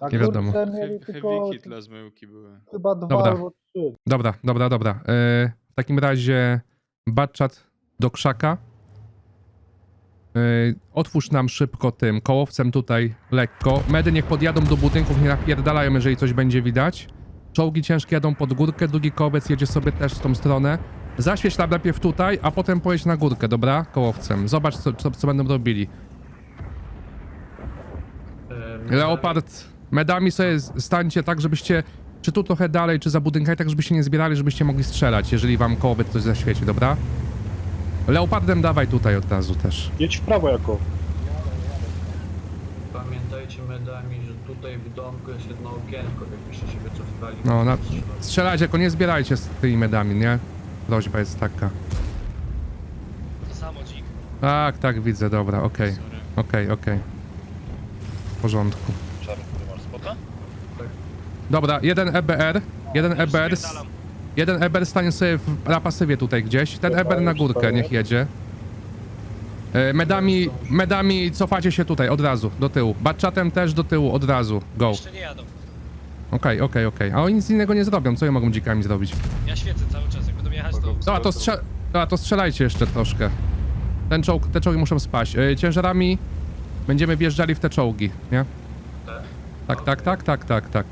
Na Nie wiadomo. mieli tylko Heavy hit dla zmyłki były. chyba dwa Dobra. albo trzy. Dobra, dobra, dobra. E, w takim razie Batchat do krzaka. E, otwórz nam szybko tym kołowcem tutaj lekko. Medy niech podjadą do budynków, nie napierdalają, jeżeli coś będzie widać. Czołgi ciężkie jadą pod górkę, drugi kołowiec jedzie sobie też w tą stronę. Zaświeć tam najpierw tutaj, a potem pojedź na górkę, dobra? Kołowcem. Zobacz, co, co, co będą robili. E, Leopard, medami sobie stańcie tak, żebyście czy tu trochę dalej, czy za budynkami, tak żebyście nie zbierali, żebyście mogli strzelać, jeżeli wam kołowiec coś zaświeci, dobra? Leopardem dawaj tutaj od razu też. Jedź w prawo jako. Pamiętajcie medami, że tutaj w domku jest jedno okienko, jakbyście się wycofywali. No, na, strzelać. strzelajcie, tylko nie zbierajcie z tymi medami, nie? Prośba jest taka. To samo dzik. Tak, tak, widzę, dobra, okej, okej, okej. W porządku. Czarny, ty masz spota? Dobra, jeden EBR, jeden EBR, s- spierdalam. jeden EBR stanie sobie w, na pasywie tutaj gdzieś, ten Dobra, EBR na już górkę, niech jedzie. E, Medami, medami cofacie się tutaj, od razu, do tyłu. Batchatem też do tyłu, od razu, go. Jeszcze nie jadą. Okej, okej, okej. A oni nic innego nie zrobią, co ja mogą dzikami zrobić? Ja świecę cały czas, jak będą jechać to... Dobra, to, strze Dobra, to strzelajcie jeszcze troszkę. Ten czołg, te czołgi muszą spaść. E, ciężarami będziemy wjeżdżali w te czołgi, nie? Tak, tak, tak, tak, tak, tak.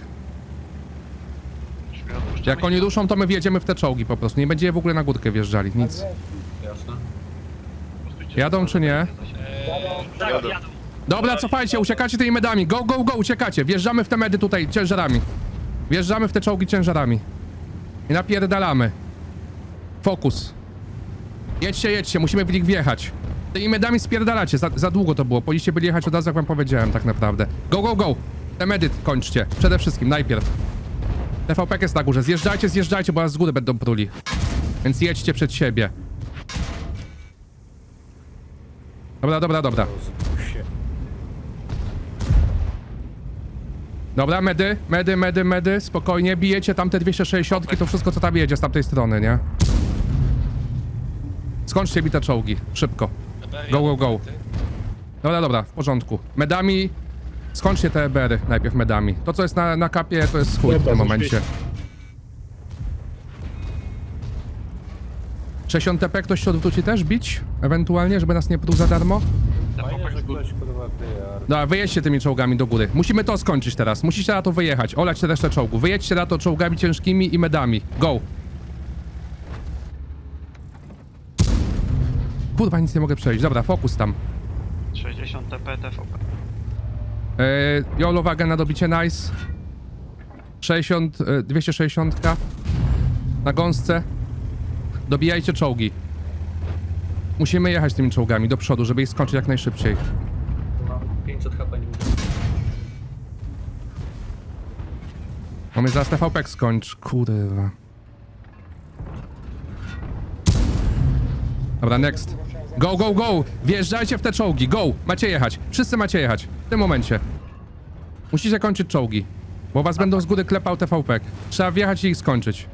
Jak oni ruszą, to my wjedziemy w te czołgi po prostu. Nie będzie w ogóle na górkę wjeżdżali, nic. Jasne. Jadą czy nie? Jadą. Dobra, cofajcie, uciekacie tymi medami. Go, go, go, uciekacie. Wjeżdżamy w te medy tutaj ciężarami. Wjeżdżamy w te czołgi ciężarami. I napierdalamy. Fokus. Jedźcie, jedźcie, musimy w nich wjechać. Tymi medami spierdalacie, za, za długo to było. Powinniście byli jechać od razu, jak wam powiedziałem tak naprawdę. Go, go, go. Te medy kończcie. Przede wszystkim, najpierw. TVP jest na górze. Zjeżdżajcie, zjeżdżajcie, bo was z góry będą pruli. Więc jedźcie przed siebie. Dobra, dobra, dobra. Dobra, medy, medy, medy, medy, spokojnie, bijecie tam te 260, to wszystko co tam jedzie z tamtej strony, nie? Skończcie mi te czołgi, szybko. Go, go, go. Dobra, dobra, w porządku. Medami, skończcie te EBR-y najpierw medami. To co jest na, na kapie to jest chuj w Dobra, tym momencie. świeci. 60 TP ktoś się odwróci też bić? Ewentualnie, żeby nas nie pruł za darmo? Fajnie, że ktoś kurwa wyjedźcie tymi czołgami do góry. Musimy to skończyć teraz. Musicie na to wyjechać. Olać resztę czołgu. Wyjedźcie na to czołgami ciężkimi i medami. Go! Kurwa, nic nie mogę przejść. Dobra, fokus tam. 60 TP TVP. Yy, Jolo wagę na dobicie, nice. 60, yy, 260 na gąsce. Dobijajcie czołgi. Musimy jechać tymi czołgami do przodu, żeby ich skończyć jak najszybciej. Mam 500 HP, nie mówię. Mamy zaraz TVP skończ. Kurwa. Dobra, next. Go, go, go! Wjeżdżajcie w te czołgi, go! Macie jechać. Wszyscy macie jechać. W tym momencie. Musicie kończyć czołgi. Bo was będą z góry klepał TVP. Trzeba wjechać i ich skończyć.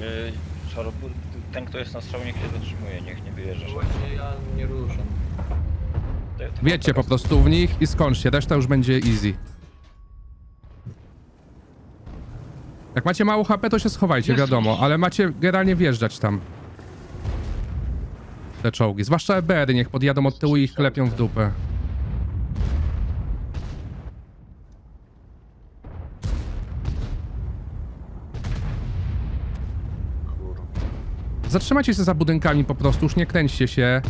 Yy, Szarobór, ten kto jest na strzał niech się zatrzymuje, niech nie wyjeżdża. No Właśnie ja nie ruszam. Te- Wjedźcie po prostu w nich i skończcie. Reszta już będzie easy. Jak macie mało HP, to się schowajcie, wiadomo, ale macie generalnie wjeżdżać tam. Te czołgi. Zwłaszcza EBR-y niech podjadą od tyłu i ich klepią w dupę. Zatrzymajcie się za budynkami po prostu, już nie kręćcie się.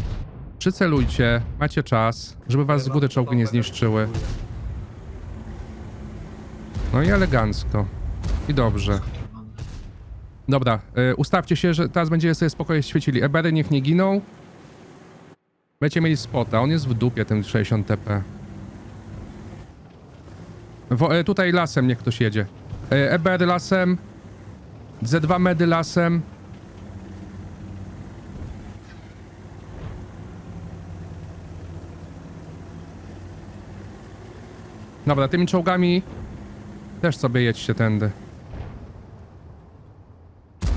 Przycelujcie, macie czas, żeby was z góry czołgi nie zniszczyły. No i elegancko. I dobrze. Dobra, y, ustawcie się, że teraz będziecie sobie spokojnie świecili. Ebery niech nie giną. Będziecie mieli spota, on jest w dupie, ten 60 TP. Wo, y, tutaj lasem niech ktoś jedzie. Y, Ebery lasem. Z2 medy lasem. Dobra, tymi czołgami też sobie jedźcie tędy.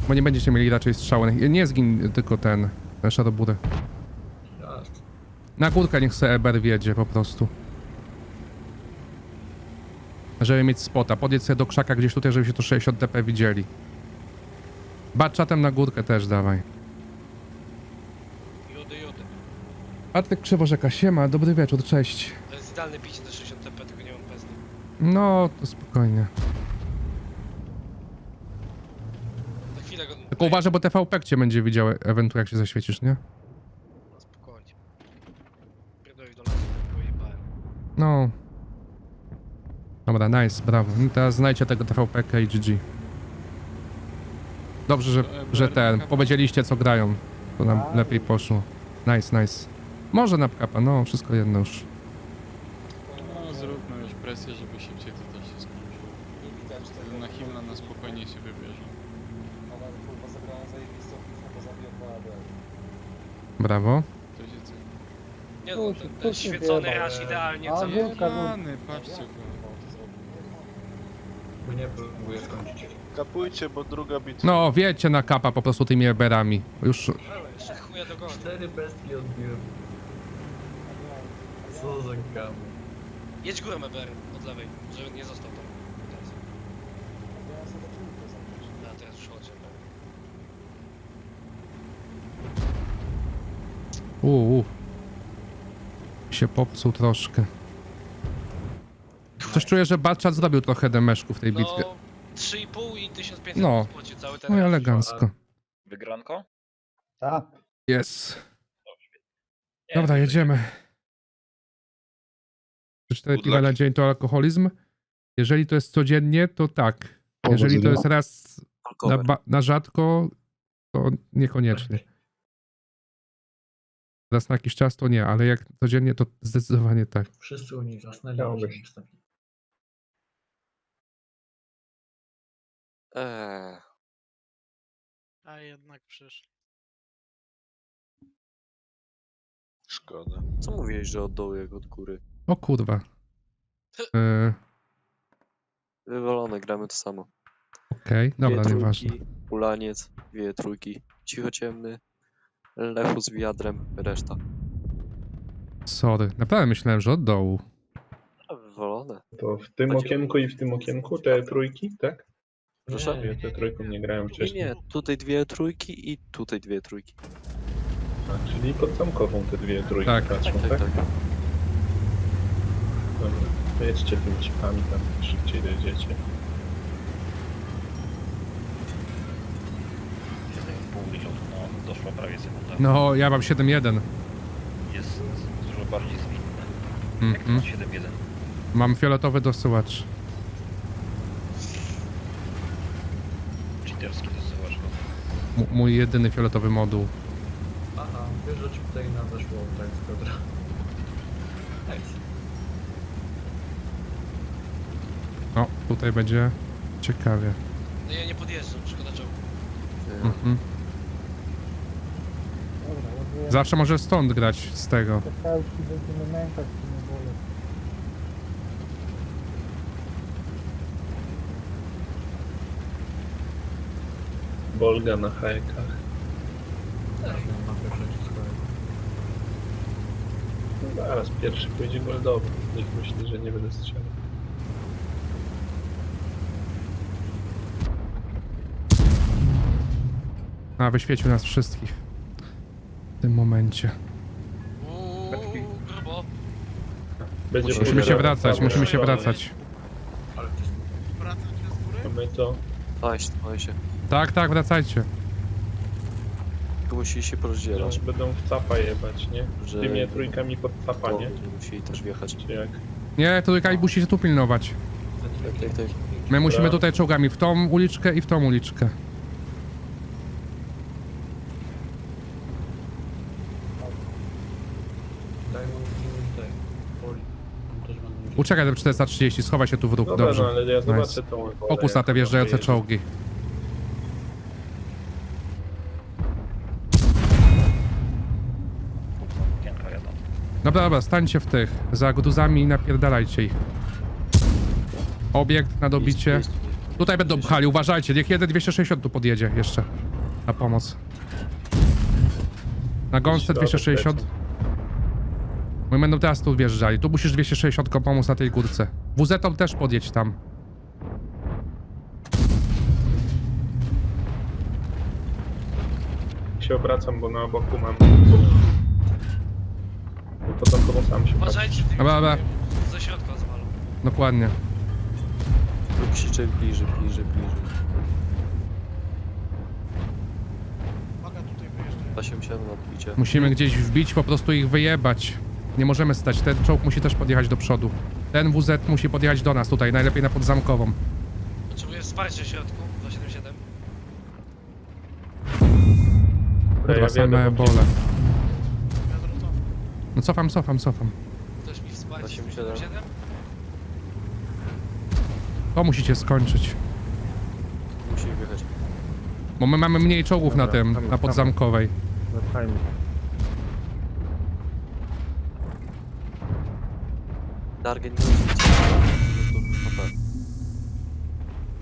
Bo nie będziecie mieli raczej strzały. Nie zgin tylko ten. Jasne. Na górkę niech se Eber wiedzie po prostu. Żeby mieć spota. Podjedź sobie do krzaka gdzieś tutaj, żeby się to 60 dp widzieli. Batchatem na górkę też dawaj. Jody, jody. Patryk Krzyworzeka, siema, dobry wieczór, cześć. To jest idealne picie na 60 TP, tylko nie mam. No, to spokojnie. Za chwilę go... Tylko uważaj, bo TVP cię będzie widział ewentualnie jak się zaświecisz, nie? No, spokojnie. Pierdolę do lasu, bo jebałem. No. Dobra, nice, brawo. No teraz znajdźcie tego TVP i GG. Dobrze, że, że ten, powiedzieliście co grają. To nam lepiej poszło. Nice, nice. Może na kapa, no, wszystko jedno już. No zróbmy już presję, żeby szybciej to też się skończyło. Wtedy na Himla na spokojnie się wybierze. Brawo. Nie no, ten, ten świecony raż idealnie A, celuje. wielka Rany, patrzcie go. Nie próbuję skończyć. Kapujcie, bo druga bitwa. No, wiecie na kapa po prostu tymi eberami. Już Ale jeszcze chuja do goni. Cztery pestki odbiłem. Co za gamu. Jedź górę EBR od lewej, żeby nie został tam. Teraz. A teraz już chodź. Uuu. Się popsuł troszkę. Coś czuję, że Batchat zrobił trochę demeszku w tej bitwie. No, 3,5 i 1500 No. cały ten No i elegancko. Wygranko? Tak. Jest. Nie, Dobra, jedziemy. 4 piwa na dzień to alkoholizm? Jeżeli to jest codziennie, to tak. Jeżeli to jest raz na, ba- na rzadko, to niekoniecznie. Raz na jakiś czas to nie, ale jak codziennie, to zdecydowanie tak. Wszyscy u nich zasnęli. Chciałbyś. Eee, A jednak przyszli. Szkoda. co mówiłeś, że od dołu jak od góry? O kurwa. Yy, Wywalone, gramy to samo. Okej, dobra, Dwie nieważne. trójki, Ulaniec, dwie trójki, cichociemny, lechu z wiadrem, reszta. Sorry. Naprawdę myślałem, że od dołu. A, wywalone. To w tym Chodzi okienku i w tym okienku te trójki, tak? Proszę? Ja te trójką nie grałem Nie, wcześniej. nie, tutaj dwie trójki i tutaj dwie trójki. A, czyli pod zamkową te dwie trójki Tak. patrzą, Tak, tak? tak, tak. Dobra. Jedźcie tymi cipami tam, szybciej dojdziecie. No, ja mam 7-1. Jest dużo bardziej zwinne. Jak to Mhm. jest 7.1? Mam fioletowy dosyłacz. Cheaterski dosyłasz go. M- mój jedyny fioletowy moduł. Aha, wiesz, że ci tutaj na weszło tak z Piotra. Nice. O, tutaj będzie ciekawie. No ja nie podjeżdżam, szkoda czołgu. Mhm. Zawsze może stąd grać z tego. Te nie wolę. Bolga na hajkach. No zaraz, pierwszy pójdzie goldowy. Niech myśli, że nie będę strzelał. A, wyświecił nas wszystkich. W tym momencie. Uuu, grubo. Będzie Musimy Musimy się wracać, musimy się wracać. Ale to Mamy to. Daj się. Tak, tak, wracajcie. Tu musi się porozdzielać, że Będą w capa jebać, nie? że Tymi trójkami pod capa, to nie? musieli też wjechać. Czy jak? Nie, trójka i musi się tu pilnować. Tak, tak, tak. My musimy tutaj czołgami w tą uliczkę i w tą uliczkę. Daj mu im tutaj. Poli. Tam też będą gdzieś. Uczekaj do 430, schowaj się tu w róg, Dobra, dobrze. no ale ja Nice. zobaczę tą Fokus na te wjeżdżające czołgi. Jadą. Dobra, dobra, stańcie w tych. Za gruzami i napierdalajcie ich. Obiekt na dobicie. Jest, jest, jest. Tutaj będą pchali, uważajcie. Niech jeden 260 tu podjedzie jeszcze. Na pomoc. Na gąsce 260. My będą teraz tu wjeżdżali. Tu musisz 260 pomóc na tej górce. WZ też podjedź tam. Się obracam, bo na boku mam... Bo początkowo sam się. Uważajcie, tych Dobra, dobra. ze środka zwalą. Dokładnie. Tu krzyczy bliżej, bliżej, bliżej. Uwaga, tutaj wyjeżdżają. 287 odbicie. Musimy gdzieś wbić, po prostu ich wyjebać. Nie możemy stać. Ten czołg musi też podjechać do przodu. Ten WZ musi podjechać do nas tutaj, najlepiej na podzamkową. Potrzebuję wsparcia w środku. 277. Kurwa, ja same wiem, bole. No cofam, cofam, cofam. Ktoś mi wsparcie. 87. 277? To musicie skończyć. Musimy wjechać. Bo my mamy mniej czołgów na Dobra, tym, tam, na tam. podzamkowej. Zapchajmy. Dargen nie. No to HP.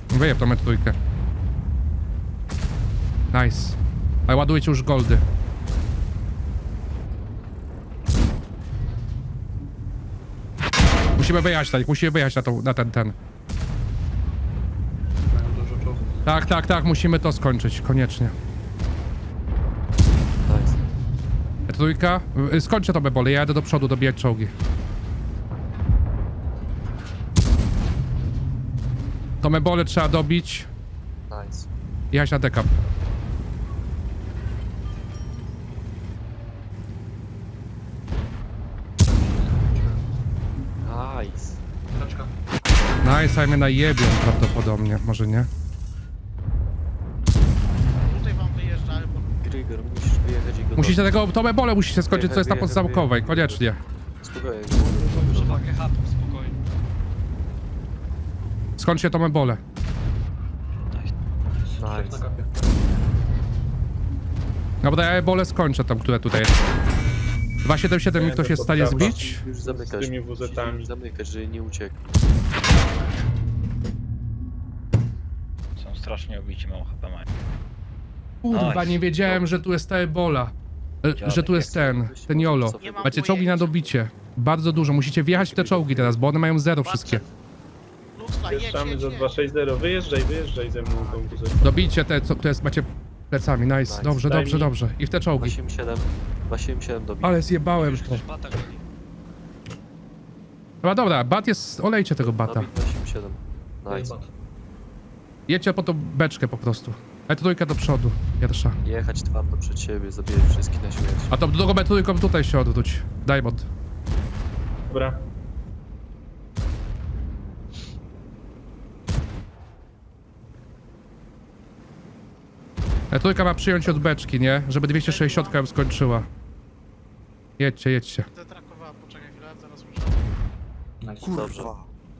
Wyjeb tą trójkę. Nice. Ale ładujecie już goldy. Musimy wyjechać tak, musimy wyjechać na, tą, na ten, ten. Mają dużo czołgów. Tak, tak, tak, musimy to skończyć, koniecznie. Nice. Trójka, y, skończę to bebole, ja jadę do przodu dobijać czołgi. To mebole trzeba dobić, Nice. jechać na dekap. Nice. Kaczka. Nice, a mnie najebią prawdopodobnie, może nie? Tutaj wam wyjeżdżają, bo Grigor, musisz wyjechać i go Musicie tego, to mebole musicie skończyć, co jest na Wyjechać, podzamkowej, wyjechać, koniecznie. Spokojnie. przewagę chatów, spokojnie. Skończcie to na Nice. kapie. Dobra, ja ebole skończę tam, które tutaj jest. 277 mi ktoś jest w stanie zbić? Już zamykać. Z tymi WZ-ami. już zamykać, żeby nie uciekł. Są strasznie obici, mało HP mają. Kurwa, Nice. nie wiedziałem, że tu jest ta ebola. E, Że tu jest ten, ten Jolo. Mam Macie czołgi na dobicie. Bardzo dużo. Musicie wjechać w te czołgi teraz, bo one mają zero wszystkie. Wjeżdżamy za jedź. 260. Wyjeżdżaj, wyjeżdżaj ze mną tą. Dobijcie te, co, które jest, macie plecami. Nice. Nice. Dobrze, Daj dobrze, mi. dobrze. I w te czołgi. 277. 277 dobić. Ale zjebałem to. Dobra, dobra, bat jest... Olejcie tego bata. Dobić 277. Nice. Jedźcie po tą beczkę po prostu. Ale trójka do przodu. Pierwsza. Jechać twardo przed siebie, zabijać wszystkich na śmierć. A tą drugą trójką tutaj się odwróć. Diamond. Dobra. Trójka ma przyjąć od beczki, nie? Żeby 260 ją skończyła. Jedźcie, jedźcie. Zatrakowała, poczekaj chwilę, zaraz muszę. Nice. Dobrze.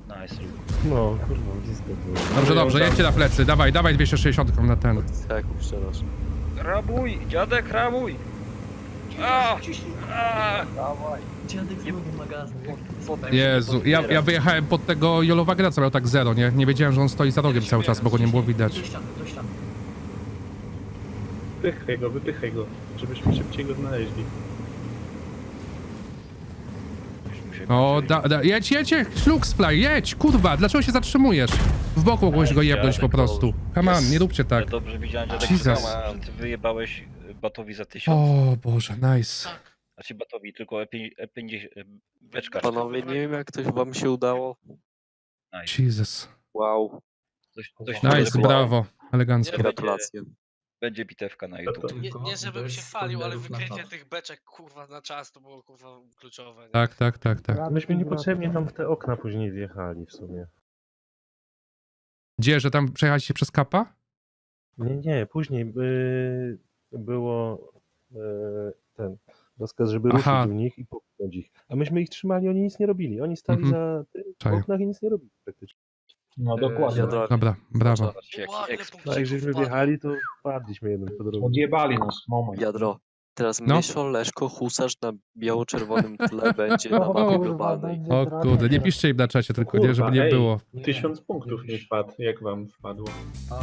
Nice. No, kurwa, blisko było. Dobrze, dobrze, jedźcie na plecy. Dawaj, dawaj 260 na ten. Tak, strzelasz. Rabuj! Dziadek, rabuj! A! A! Dziadek znowu magazyn. Jezu, ja, ja wyjechałem pod tego Jolowa Graca, miał tak zero, nie? Nie wiedziałem, że on stoi za rogiem cały czas, bo go nie było widać. Do ściany, do ściany. Wypychaj go, wypychaj go, żebyśmy szybciej go znaleźli. O, da, da, jedź, jedź, Luxfly, jedź, kurwa, dlaczego się zatrzymujesz? W boku mogłeś go jebnąć po prostu. Come on, nie róbcie tak. Ja dobrze widziałem, dziadek Jesus. czekał, a ty wyjebałeś y, Batowi za tysiąc. O Boże, nice. Tak. Znaczy Batowi, tylko E5, E50, e, beczka. Panowie, nie wiem jak to wam się udało. Nice. Jesus. Wow. Coś, coś Nice, brawo. Elegancko. Gratulacje. Będzie bitewka na YouTube. Nie, nie żebym się chwalił, ale spoilerów na wykrycie czas. tych beczek, kurwa, na czas to było, kurwa, kluczowe. nie? Tak, tak, tak, tak. Myśmy niepotrzebnie tam w te okna później wjechali w sumie. Gdzie, że tam przejechaliście przez kapa? Nie, nie, później by było e, ten rozkaz, żeby Aha. ruszyć u nich i popchnąć ich. A myśmy ich trzymali, oni nic nie robili. Oni stali Mhm. za tym w Czaję. oknach i nic nie robili praktycznie. No dokładnie. Jadra, Dobra, brawo. Jaki No jak żeśmy wjechali, to wpadliśmy jeden po drugim. Odjebali nas, moment. Jadro. Teraz No. myśl Leszko, husarz na biało-czerwonym tle będzie na mapie globalnej. O kurde, nie piszcie im na czacie tylko, nie, żeby nie ej. było. Tysiąc punktów mi wpadł, jak wam wpadło? A,